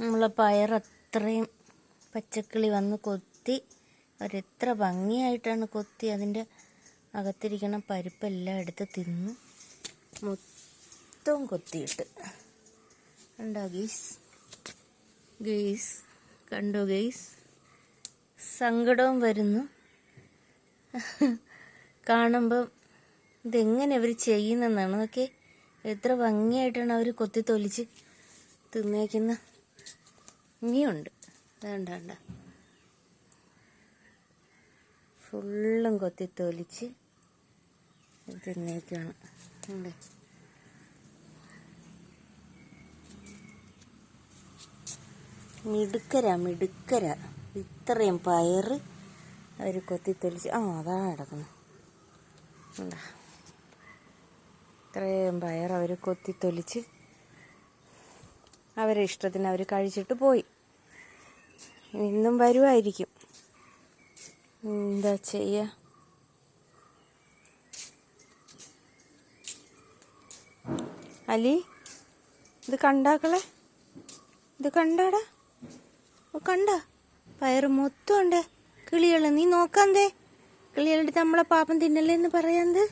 നമ്മളെ പയർ അത്രയും പച്ചക്കിളി വന്ന് കൊത്തി അവരെത്ര ഭംഗിയായിട്ടാണ് കൊത്തി അതിന്റെ അകത്തിരിക്കണ പരിപ്പെല്ലാം എടുത്ത് തിന്ന് മൊത്തം കൊത്തിയിട്ട്. കണ്ടോ ഗീസ്? ഗെയ്സ് കണ്ടോ ഗെയ്സ് സങ്കടവും വരുന്നു. കാണുമ്പം ഇതെങ്ങനെ അവർ ചെയ്യുന്നതെന്നാണ്. ഓക്കെ എത്ര ഭംഗിയായിട്ടാണ് അവർ കൊത്തി തൊലിച്ച് തിന്നേക്കുന്ന. ഇനിയുണ്ട് വേണ്ട വേണ്ട ഫുള്ളും കൊത്തി തൊലിച്ച് തിന്നേക്കാണ്. ഉണ്ട് മിടുക്കര മിടുക്കര. ഇത്രയും പയറ് അവർ കൊത്തി തൊലിച്ച് ആ അതാ കിടക്കുന്നു. ഇത്രയും പയർ അവർ കൊത്തി തൊലിച്ച് അവരെ ഇഷ്ടത്തിന് അവർ കഴിച്ചിട്ട് പോയി. ഇന്നും വരുമായിരിക്കും എന്താ ചെയ്യ? അലി ഇത് കണ്ടാക്കളെ? ഇത് കണ്ടാടാ? കണ്ട? പയറ് മൊത്തം ഉണ്ട്. കിളികൾ നീ നോക്കാന്തേ. കിളികളുടെ നമ്മളെ പാപം തിന്നല്ലേ എന്ന് പറയാന്ത്?